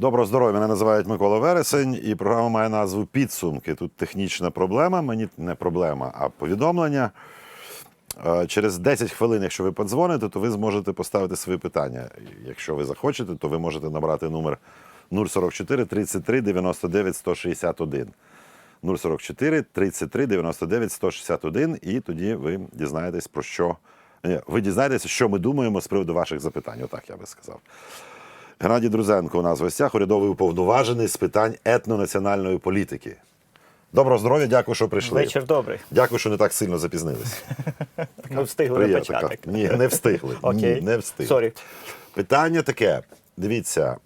Доброго здоров'я, мене називають Микола Вересень, і програма має назву Підсумки. Тут технічна проблема, мені не проблема, а повідомлення. Е, Через 10 хвилин, якщо ви подзвоните, то ви зможете поставити свої питання. Якщо ви захочете, то ви можете набрати номер 044 33 99 161. 044 33 99 161, і тоді ви дізнаєтесь про що. Ні, ви дізнаєтеся, що ми думаємо з приводу ваших запитань. Отак я би сказав. Геннадій Друзенко у нас в гостях, урядовий уповноважений з питань етнонаціональної політики. Доброго здоров'я, дякую, що прийшли. Вечір добрий. Дякую, що не так сильно запізнились. Ми встигли на початок. Ні, не встигли. Ні, не встигли. Сорі. Питання таке: дивіться,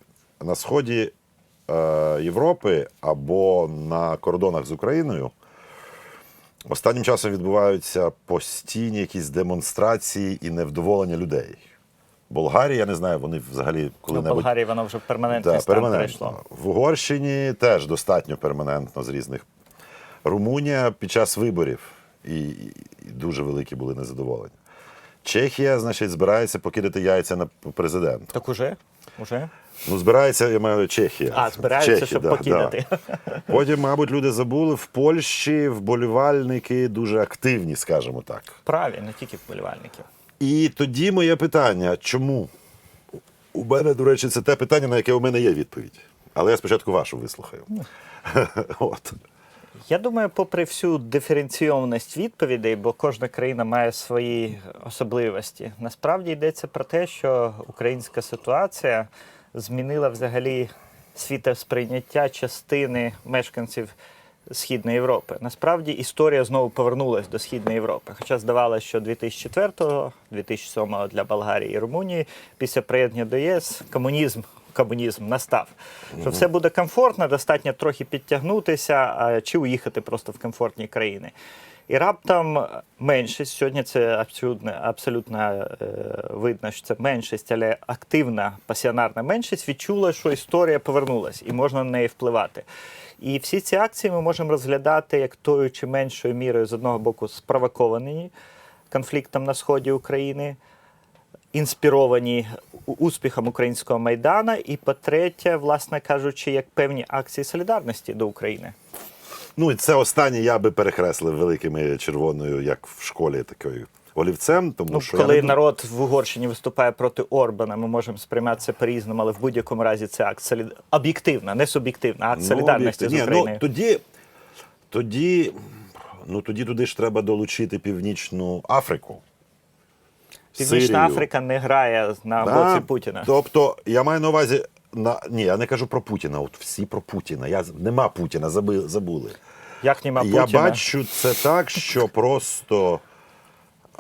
на сході е, Європи або на кордонах з Україною останнім часом відбуваються постійні якісь демонстрації і невдоволення людей. Болгарія, я не знаю, вони взагалі Ну, коли-небудь. Болгарії воно вже в перманентний Да, стан перманентно. перейшло. В Угорщині теж достатньо перманентно з різних. Румунія під час виборів і, і дуже великі були незадоволення. Чехія, значить, збирається покидати яйця на президента. Так уже? Уже? Ну, збирається, я маю Чехія. А, збираються, Чехи, щоб да, покидати. Да. Потім, мабуть, люди забули, в Польщі вболівальники дуже активні, скажімо так. Праві, не тільки вболівальників. І тоді моє питання: чому? У мене, до речі, це те питання, на яке у мене є відповідь. Але я спочатку вашу вислухаю. От. Я думаю, попри всю диференційованість відповідей, бо кожна країна має свої особливості, насправді йдеться про те, що українська ситуація змінила взагалі світосприйняття частини мешканців Східної Європи. Насправді історія знову повернулася до Східної Європи. Хоча здавалося, що 2004-го, 2007-го для Болгарії і Румунії після приєднання до ЄС комунізм. Комунізм настав, що все буде комфортно, достатньо трохи підтягнутися а, чи уїхати просто в комфортні країни. І раптом меншість сьогодні це абсолютно, абсолютно е, видно, що це меншість, але активна пасіонарна меншість відчула, що історія повернулась і можна на неї впливати. І всі ці акції ми можемо розглядати як тою чи меншою мірою з одного боку спровоковані конфліктом на сході України інспіровані успіхом українського майдана, і по-третє, власне кажучи, як певні акції солідарності до України. Ну, і це останнє я би перекреслив великими червоною, як в школі, такою олівцем. Тому Ну, що коли не народ в Угорщині виступає проти Орбана, ми можемо сприймати це по-різному, але в будь-якому разі це акт солід... об'єктивна, не суб'єктивна, акт солідарності Ну, з ні, Україною. Ну, тоді, тоді, ну, тоді туди ж треба долучити Північну Африку. Північна Сирію. Африка не грає на Да? боці Путіна. Тобто, я маю на увазі. На, ні, я не кажу про Путіна. От всі про Путіна. Я, нема Путіна, заби, забули. Як нема Путіна? Я бачу це так, що просто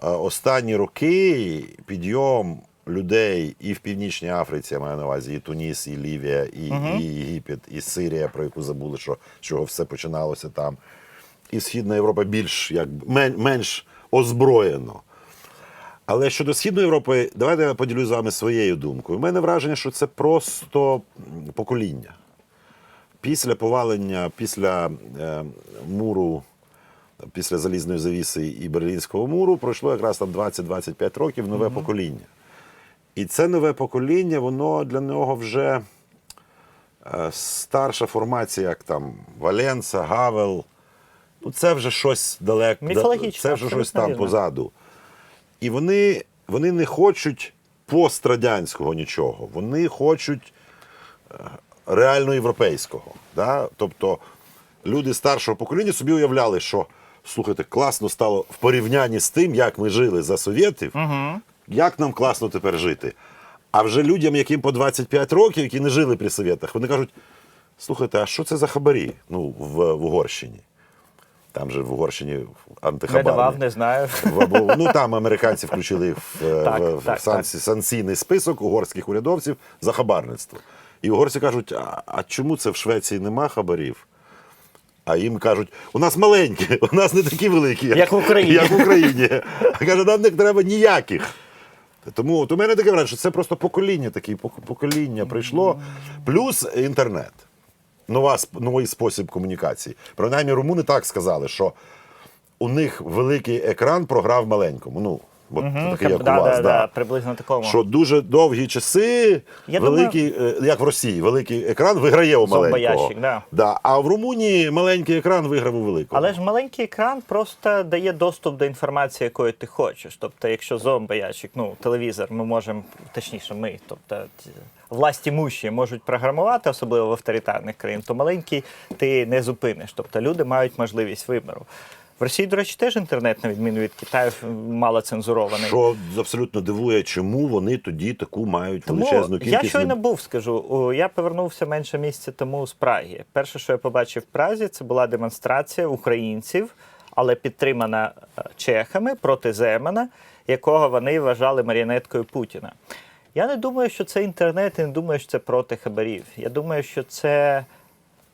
останні роки підйом людей і в Північній Африці, я маю на увазі, і Туніс, і Лівія, і, і Єгипет, і Сирія, про яку забули, що з чого все починалося там. І Східна Європа більш як мен, менш озброєно. Але щодо Східної Європи, давайте я поділюсь з вами своєю думкою. У мене враження, що це просто покоління. Після повалення, після е, муру, після залізної завіси і Берлінського муру пройшло якраз там 20-25 років нове покоління. І це нове покоління, воно для нього вже е, старша формація, як там Валенса, Гавел. Ну, це вже щось далеко. Це вже щось там позаду. І вони, вони не хочуть пострадянського нічого. Вони хочуть е, реально європейського. Да? Тобто люди старшого покоління собі уявляли, що слухайте, класно стало в порівнянні з тим, як ми жили за совєтів, як нам класно тепер жити. А вже людям, яким по 25 років, які не жили при совєтах, вони кажуть: слухайте, а що це за хабарі ну, в, в Угорщині? Там же в Угорщині Не антихабарні. давав, не знаю. В- ну там американці включили в, е, Так, в, в так, санкційний список угорських урядовців за хабарництво. І угорці кажуть: а, а чому це в Швеції нема хабарів? А їм кажуть, у нас маленькі, у нас не такі великі, Як в Україні. Як в Україні. А каже, нам не треба ніяких. Тому от у мене таке враження, що це просто покоління, таке покоління прийшло, плюс інтернет. Нова, новий спосіб комунікації. Принаймні, румуни так сказали, що у них великий екран програв маленькому. Ну, Це Мгм, таке, як да, у вас, да, да. да, приблизно такому. Що дуже довгі часи, Я великий, е, як в Росії, великий екран виграє у маленького. Зомбоящик, да. Да. А в Румунії маленький екран виграв у великого. Але ж маленький екран просто дає доступ до інформації, якої ти хочеш. Тобто, якщо зомбоящик, ну телевізор, ми можемо, точніше, ми, тобто ті- власті муші можуть програмувати, особливо в авторитарних країн, то маленький ти не зупиниш. Тобто люди мають можливість вибору. В Росії, до речі, теж інтернет, на відміну від Китаю, мало цензурований. Що абсолютно дивує, чому вони тоді таку мають Тому величезну я кількість. щойно був, скажу. Я повернувся менше місяця тому з Праги. Перше, що я побачив в Празі, це була демонстрація українців, але підтримана е, чехами проти Земана, якого вони вважали маріонеткою Путіна. Я не думаю, що це інтернет, і не думаю, що це проти хабарів. Я думаю, що це.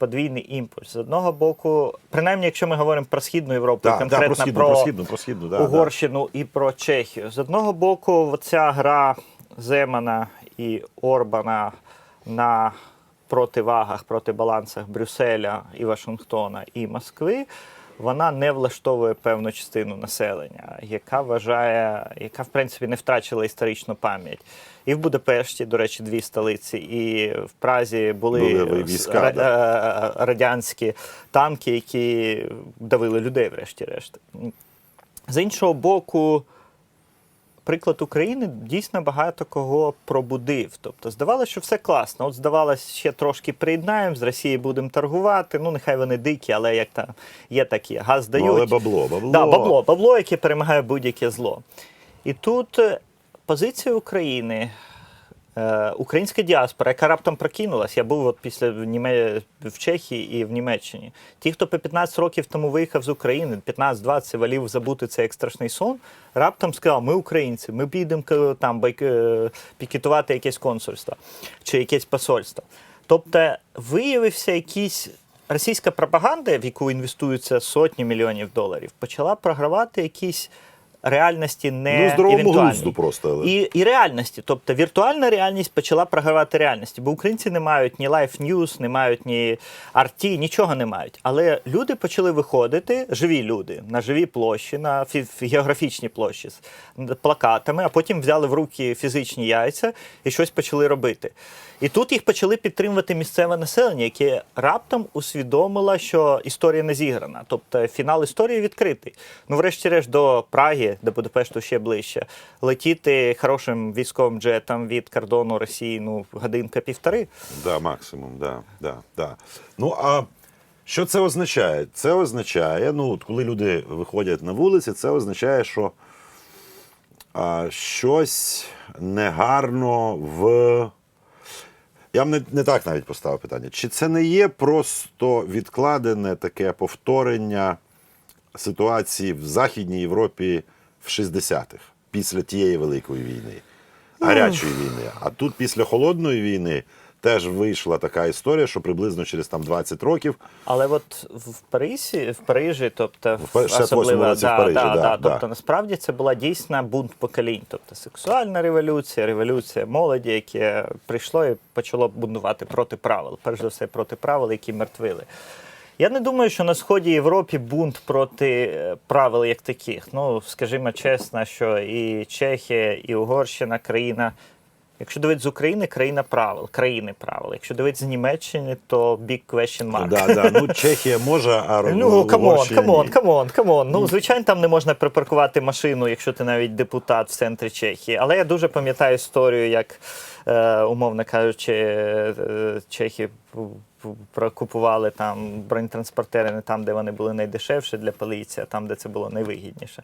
Подвійний імпульс з одного боку, принаймні, якщо ми говоримо про східну Європу, Да, конкретно да, про східну, про, про східну, про східну, да, Угорщину і про Чехію. З одного боку, ця гра Земана і Орбана на противагах, протибалансах Брюсселя і Вашингтона і Москви. Вона не влаштовує певну частину населення, яка вважає, яка в принципі не втрачила історичну пам'ять. І в Будапешті, до речі, дві столиці, і в Празі були, Були війська, рад... да. е, радянські танки, які давили людей, врешті-решт. З іншого боку, приклад України дійсно багато кого пробудив. Тобто, здавалося, що все класно. От здавалося, ще трошки приєднаємо, з Росії будемо торгувати. Ну, нехай вони дикі, але як там є такі, газ дають. Ну, але бабло, бабло. Да, бабло, бабло, яке перемагає будь-яке зло. І тут е, позиція України. Е, українська діаспора, яка раптом прокинулась, я був от після в, Німе... в Чехії і в Німеччині. Ті, хто по 15 років тому виїхав з України, 15-20 валів забути цей як страшний сон, раптом сказав: ми українці, ми підемо там байк... е, пікетувати якесь консульство чи якесь посольство. Тобто виявився якийсь. Російська пропаганда, в яку інвестуються сотні мільйонів доларів, почала програвати якісь реальності не Ну, здоровому глузду просто, але. І, і реальності. Тобто віртуальна реальність почала програвати реальності, бо українці не мають ні Life News, не мають ні RT, нічого не мають. Але люди почали виходити, живі люди, на живі площі, на фі- фі- географічні площі з плакатами, а потім взяли в руки фізичні яйця і щось почали робити. І тут їх почали підтримувати місцеве населення, яке раптом усвідомило, що історія не зіграна. Тобто фінал історії відкритий. Ну, врешті-решт, до Праги, до Будапешту ще ближче. Летіти хорошим військовим джетом від кордону Росії ну, годинка-півтори. Да, максимум, да, да, да. Ну а що це означає? Це означає, ну, от коли люди виходять на вулиці, це означає, що а, щось негарно в. Я не, не так навіть поставив питання. Чи це не є просто відкладене таке повторення ситуації в Західній Європі в 60-х, після тієї Великої війни, гарячої війни. А тут після холодної війни теж вийшла така історія, що приблизно через там 20 років Але от в Парижі, в Парижі, тобто В особливо, році в Парижі, да, да. тобто насправді це була дійсна бунт поколінь, тобто сексуальна революція, революція молоді, яке прийшло і почало бунтувати проти правил, перш за все проти правил, які мертвили. Я не думаю, що на сході Європі бунт проти е, правил як таких. Ну, скажімо чесно, що і Чехія, і Угорщина країна. Якщо дивитися з України, країна правил, країни правил. Якщо дивитися з Німеччини, то big question mark. да, да, ну, Чехія може, а Ну, камон, камон, камон, камон. Ну, звичайно, там не можна припаркувати машину, якщо ти навіть депутат в центрі Чехії. Але я дуже пам'ятаю історію, як, е, умовно кажучи, е, чехи прокупували там бронетранспортери не там, де вони були найдешевші для поліції, а там, де це було найвигідніше.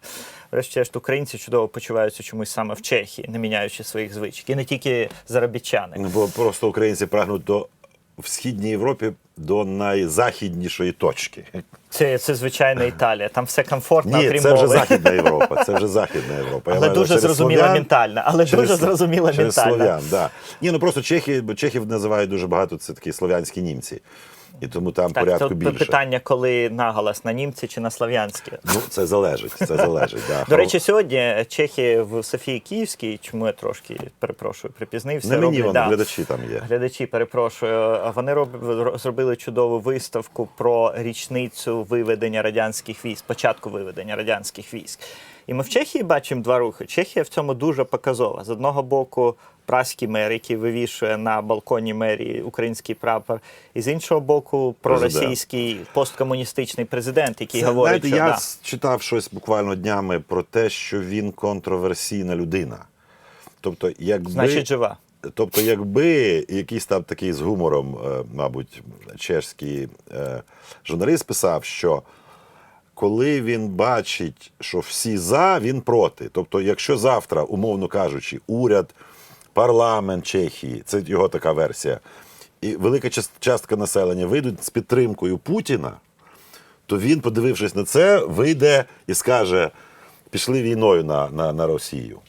Врешті-решт, українці чудово почуваються чомусь саме в Чехії, не міняючи своїх звичок. І не тільки заробітчани. Ну, Бо просто українці прагнуть до в східній Європі до найзахіднішої точки. Це, це звичайна Італія. Там все комфортно, Ні, крім це вже мови. Західна Європа. Це вже Західна Європа. Я Але маю дуже через зрозуміла слов'ян, ментальна. Але дуже зрозуміла через ментальна. слов'ян, да. Ні, ну просто чехи, бо чехів називають дуже багато, це такі слов'янські німці. І тому там Так, порядку то більше. питання, коли наголос на німці чи на слав'янські. Ну, це залежить. Це залежить. Да. До речі, сьогодні Чехи в Софії Київській, чому я трошки перепрошую, припізнився. не мені роблять- вони, да. глядачі там є. Глядачі, перепрошую, вони роб... зробили чудову виставку про річницю виведення радянських військ, початку виведення радянських військ. І ми в Чехії бачимо два рухи. Чехія в цьому дуже показова. З одного боку, праський мер, який вивішує на балконі мерії український прапор, і з іншого боку, проросійський посткомуністичний президент, який Це, говорить, знаєте, що я да. читав щось буквально днями про те, що він контроверсійна людина. Тобто, якби, значить жива. тобто, якби якийсь там такий з гумором, е, мабуть, чешський е, журналіст писав, що коли він бачить, що всі за, він проти. Тобто, якщо завтра, умовно кажучи, уряд, парламент Чехії, це його така версія, і велика частка населення вийдуть з підтримкою Путіна, то він, подивившись на це, вийде і скаже: пішли війною на, на, на Росію.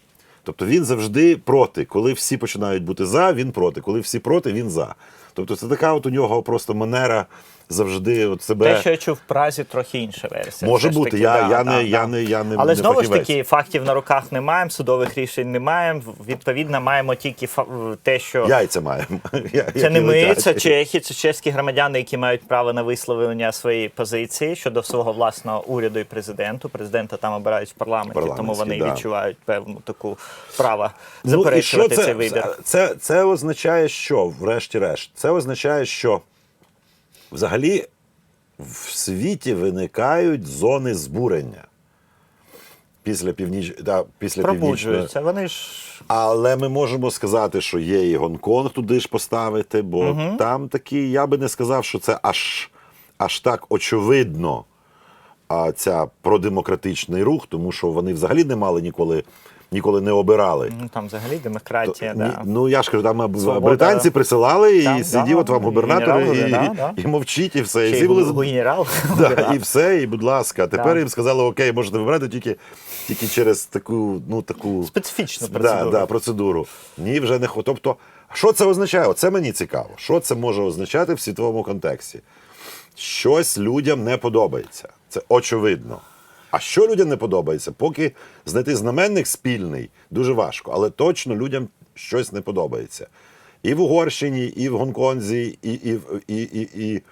Тобто він завжди проти. Коли всі починають бути за, він проти. Коли всі проти, він за. Тобто це така от у нього просто манера завжди от себе. Те, що я чув в Празі, трохи інша версія. Може бути, таки, я- да, я да, не- да. я не- я не- Але не знову ж таки, фактів на руках не маємо, судових рішень не маємо. Відповідно, маємо тільки фа- те, що Яйця маємо. Це не ми, це чехи, це чеські громадяни, які мають право на висловлення своєї позиції щодо свого власного уряду і президенту. Президента там обирають в парламенті, тому вони да. відчувають певну таку право Ну, і що заперечувати це, цей вибір. Це, це означає, що, врешті-решт, це означає, що взагалі в світі виникають зони збурення після північ... да, після північної. Вони ж Але ми можемо сказати, що є і Гонконг туди ж поставити, бо там такі, я би не сказав, що це аж, аж так очевидно. А ця продемократичний рух, тому що вони взагалі не мали ніколи, ніколи не обирали. ну, там взагалі демократія. Ні, да. Ну я ж кажу, там Свобода. британці присилали і Так, сидів да, от вам і губернатор і, і, да, да. і мовчіть, і все. Ще й були генерал. Да, і все, і будь ласка. Тепер їм сказали, окей, можете вибирати тільки, тільки через таку, ну таку Специфічну процедуру. Да, да, процедуру. Ні, вже не. Тобто, що це означає? Це мені цікаво. Що це може означати в світовому контексті? Щось людям не подобається. Це очевидно. А що людям не подобається? Поки знайти знаменник спільний дуже важко, але точно людям щось не подобається. І в Угорщині, і в Гонконзі, і, і, і, і, і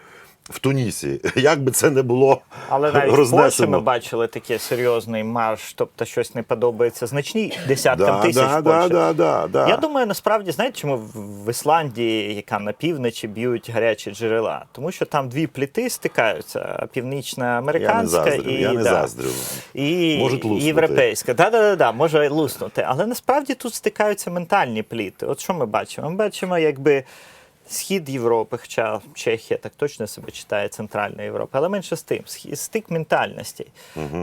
в Тунісі. Як би це не було Але навіть в Польщі ми бачили такий серйозний марш, тобто щось не подобається значній десяткам да, тисяч да, в да, Польщі. да, да, да. Я думаю, насправді знаєте, чому в- Ісландії, яка на півночі, б'ють гарячі джерела? Тому що там дві пліти стикаються: північна американська і, я не да, заздрю. і Можуть луснути. європейська. Да, да, да, да, може луснути. Але насправді тут стикаються ментальні пліти. От що ми бачимо? Ми бачимо, якби. Схід Європи, хоча Чехія так точно себе читає Центральна Європа, але менше з тим, стик ментальностей.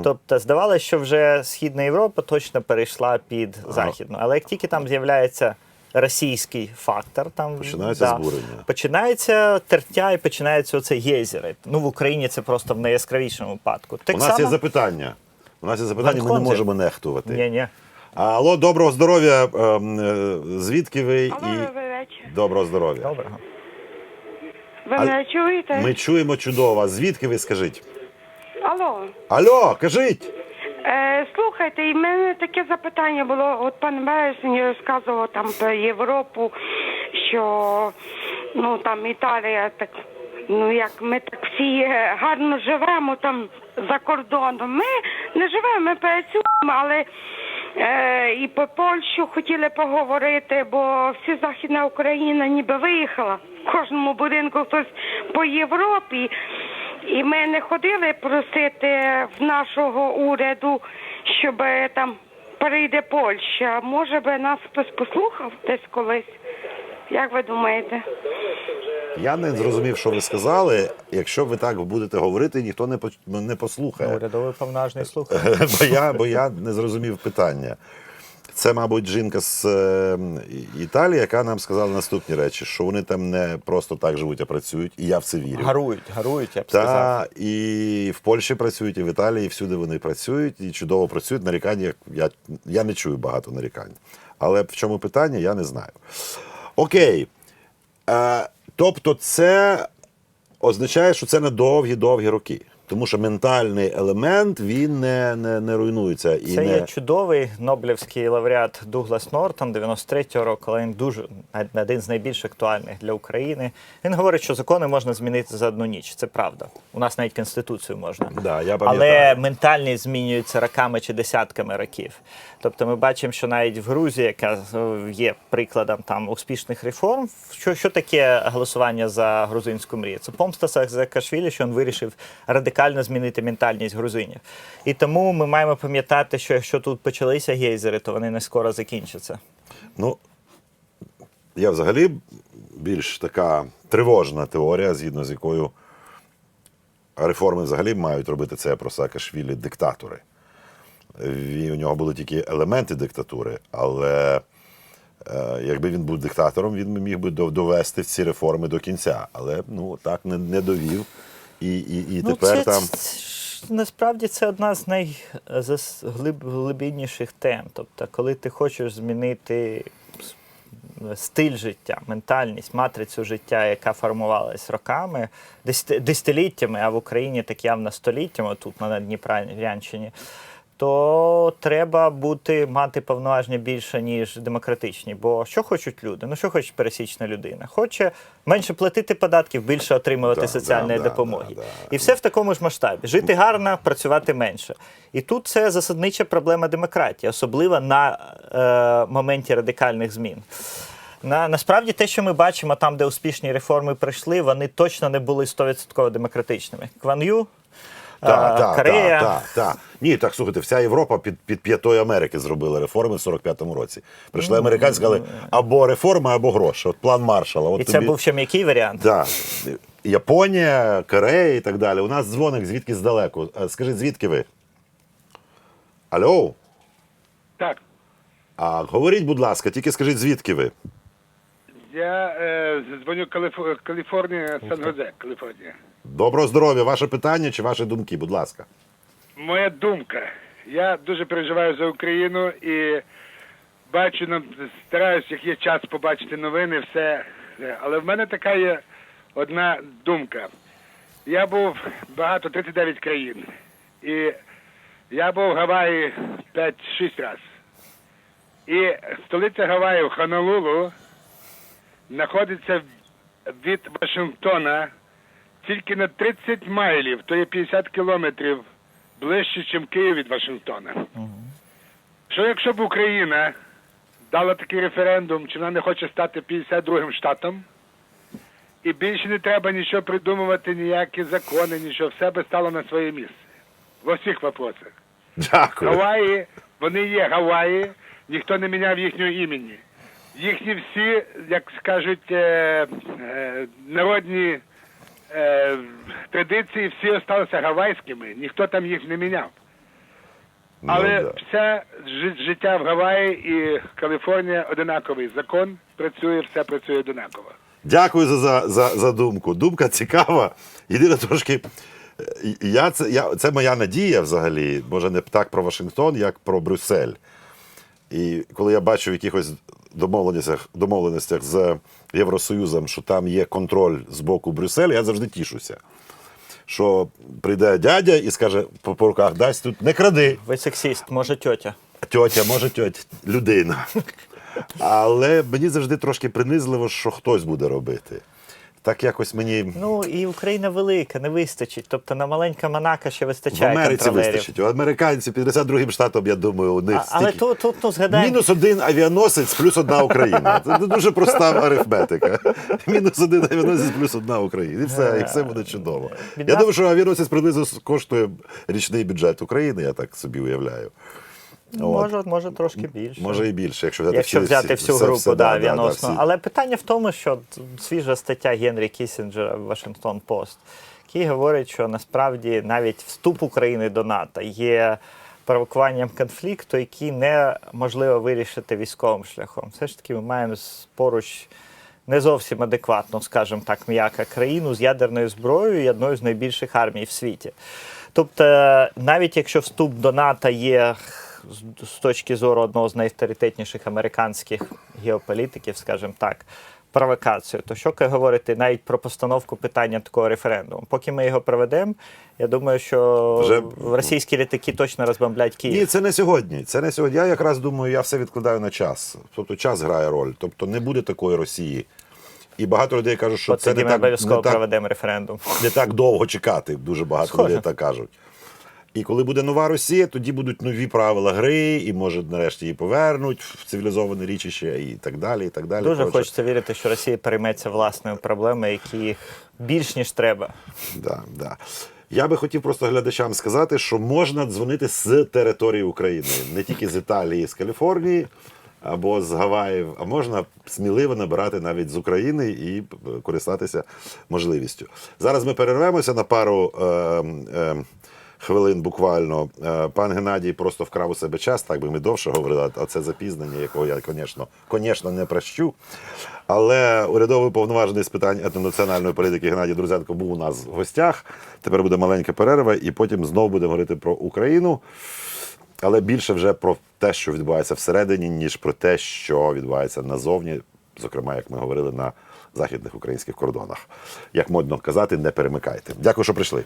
Тобто, здавалося, що вже Східна Європа точно перейшла під Західну. Але як тільки там з'являється російський фактор, там Починається збурення. Починається тертя і починається оце єзери. Ну в Україні це просто в найяскравішому випадку. Так У нас є запитання. У нас є запитання, ми не можемо нехтувати. Ні, ні. Алло, доброго здоров'я. ем, е, Звідки ви? Алло, І. доброго здоров'я. Доброго. Ви А- мене чуєте? Ми чуємо чудово. Звідки ви скажіть? Алло. Алло, кажіть. Е, слухайте, і в мене таке запитання було. От пан Березень розказував там про Європу, що ну там Італія так. Ну як ми так всі е, гарно живемо там за кордоном. Ми не живемо, ми працюємо, але е, і по Польщу хотіли поговорити, бо всі Західна Україна ніби виїхала. В кожному будинку хтось по Європі. І ми не ходили просити в нашого уряду, щоб там перейде Польща. Може би нас хтось послухав десь колись? Як ви думаєте? Я не зрозумів, що ви сказали. Якщо ви так будете говорити, ніхто не не послухає. Урядовий повноважний слух. бо, я, бо я не зрозумів питання. Це, мабуть, жінка з е, Італії, яка нам сказала наступні речі, що вони там не просто так живуть, а працюють, і я в це вірю. Гарують, гарують, я б сказав. Та і в Польщі працюють, і в Італії, і всюди вони працюють, і чудово працюють. Нарікання я, я не чую багато нарікань. Але в чому питання, я не знаю. Окей. Е, тобто, це означає, що це на довгі-довгі роки. Тому що ментальний елемент він не, не, не руйнується. І Це не... є чудовий Нобелівський лауреат Дуглас Нортон 93-го року, але він дуже один з найбільш актуальних для України. Він говорить, що закони можна змінити за одну ніч. Це правда. У нас навіть конституцію можна. Да, я Але ментальність змінюється роками чи десятками років. Тобто ми бачимо, що навіть в Грузії, яка е, є прикладом там успішних реформ, що, що таке голосування за грузинську мрію? Це помста Саакашвілі, що він вирішив радикально змінити ментальність грузинів. І тому ми маємо пам'ятати, що якщо тут почалися гейзери, то вони не скоро закінчаться. Ну, я взагалі більш така тривожна теорія, згідно з якою реформи взагалі мають робити це про Саакашвілі диктатори. У нього були тільки елементи диктатури, але е, якби він був диктатором, він міг би довести ці реформи до кінця. Але ну, так не, не довів. І, і, і тепер Ну, це, там. насправді це одна з найглибінніших тем. Тобто, коли ти хочеш змінити стиль життя, ментальність, матрицю життя, яка формувалась роками, десятиліттями, а в Україні так явно століттями, тут на Дніпрянщині, то треба бути мати повноваження більше, ніж демократичні. Бо що хочуть люди? Ну що хоче пересічна людина? Хоче менше платити податків, більше отримувати Да, соціальної да, допомоги. да, да. І все в такому ж масштабі. Жити гарно, працювати менше. І тут це засаднича проблема демократії, особливо на е, моменті радикальних змін. На, насправді те, що ми бачимо там, де успішні реформи прийшли, вони точно не були 100% демократичними. Кван Ю, Так, е, так, Корея. так, так, так. Ні, так слухайте, вся Європа під, під п'ятою Америки зробила реформи в 45-му році. Прийшли американці, сказали або реформа, або гроші. От план Маршала. От І це тобі- був ще м'який варіант. Да. Японія, Корея і так далі. У нас дзвоник звідки здалеку. Е, Скажіть, звідки ви? Алло? Так, А, говоріть, будь ласка, тільки скажіть, звідки ви? Я е, дзвоню Калиф... Каліфорнія, Сан-Гозе, Каліфорнія. Доброго здоров'я, ваше питання чи ваші думки, будь ласка. Моя думка. Я дуже переживаю за Україну і бачу, ну, стараюсь, як є час побачити новини, все. Але в мене така є одна думка. Я був багато 39 країн. І я був в Гаваї 5-6 разів. І столиця Гаваїв Хонолулу знаходиться від Вашингтона тільки на 30 майлів, то є 50 кілометрів ближче, ніж Київ від Вашингтона. Що якщо б Україна дала такий референдум, чи вона не хоче стати 52-м штатом, і більше не треба нічого придумувати, ніякі закони, нічого, все би стало на своє місце. В усіх вопросах. Дякую. Гаваї, вони є Гаваї, ніхто не міняв їхнього імені. Їхні всі, як скажуть, е, е, народні е, традиції всі залишилися гавайськими, ніхто там їх не міняв. Ну, Але да. все життя в Гаваї і Каліфорнія одинаковий. Закон працює, все працює одинаково. Дякую за, за, за, за думку. Думка цікава. Єдине трошки. Я, це, я, це моя надія взагалі, може не так про Вашингтон, як про Брюссель. І коли я бачу в якихось домовленостях, домовленостях з Євросоюзом, що там є контроль з боку Брюсселя, я завжди тішуся. Що прийде дядя і скаже по, по руках дасть тут не кради. Ви сексіст, може тьотя. Тьотя, може тьотя, людина. Але мені завжди трошки принизливо, що хтось буде робити. Так якось мені Ну і Україна велика, не вистачить. Тобто на маленька Монако ще в вистачає Америці вистачить. У американців 52-м штатом, я думаю, у них А, але тут, тут ну, згадаємо. Мінус один авіаносець плюс одна Україна. Це дуже проста арифметика. Мінус один авіаносець плюс одна Україна. І все, і все буде чудово. Я думаю, що авіаносець приблизно коштує річний бюджет України, я так собі уявляю. От. Може, може трошки більше. Може і більше, якщо взяти, Якщо всі- взяти всю все- групу, все, да, авіаносну. всі. Але питання в тому, що свіжа стаття Генрі Кісінджера в Вашингтон Пост, який говорить, що насправді навіть вступ України до НАТО є провокуванням конфлікту, який неможливо вирішити військовим шляхом. Все ж таки, ми маємо поруч. Не зовсім адекватно, скажімо так, м'яка країну з ядерною зброєю і одною з найбільших армій в світі. Тобто, навіть якщо вступ до НАТО є з- точки зору одного з найавторитетніших американських геополітиків, скажімо так, провокацію. То що говорити навіть про постановку питання такого референдуму? Поки ми його проведемо, я думаю, що Вже- російські літаки точно розбомблять Київ. Ні, це не сьогодні. Це не сьогодні. Я якраз думаю, я все відкладаю на час. Тобто час грає роль. Тобто не буде такої Росії. І багато людей кажуть, що От це не ми так, обов'язково не, так, не так довго чекати. Дуже багато Схоже. людей так кажуть. І коли буде нова Росія, тоді будуть нові правила гри, і може нарешті її повернуть в цивілізоване річище і так далі. І так далі. Дуже Коротше, хочеться вірити, що Росія перейметься власною проблемою, які більш ніж треба. Да, да. Я би хотів просто глядачам сказати, що можна дзвонити з території України, не тільки з Італії, з Каліфорнії або з Гаваїв, а можна сміливо набирати навіть з України і е, користатися можливістю. Зараз ми перервемося на пару. Е, е, Хвилин буквально Е, пан Геннадій просто вкрав у себе час, так би ми довше говорили, а це запізнення, якого я, звісно, звісно, не прощу. Але урядовий повноважений з питань етнонаціональної політики Геннадій Друзенко був у нас в гостях. Тепер буде маленька перерва, і потім знову будемо говорити про Україну. Але більше вже про те, що відбувається всередині, ніж про те, що відбувається назовні, зокрема, як ми говорили на західних українських кордонах. Як модно казати, не перемикайте. Дякую, що прийшли.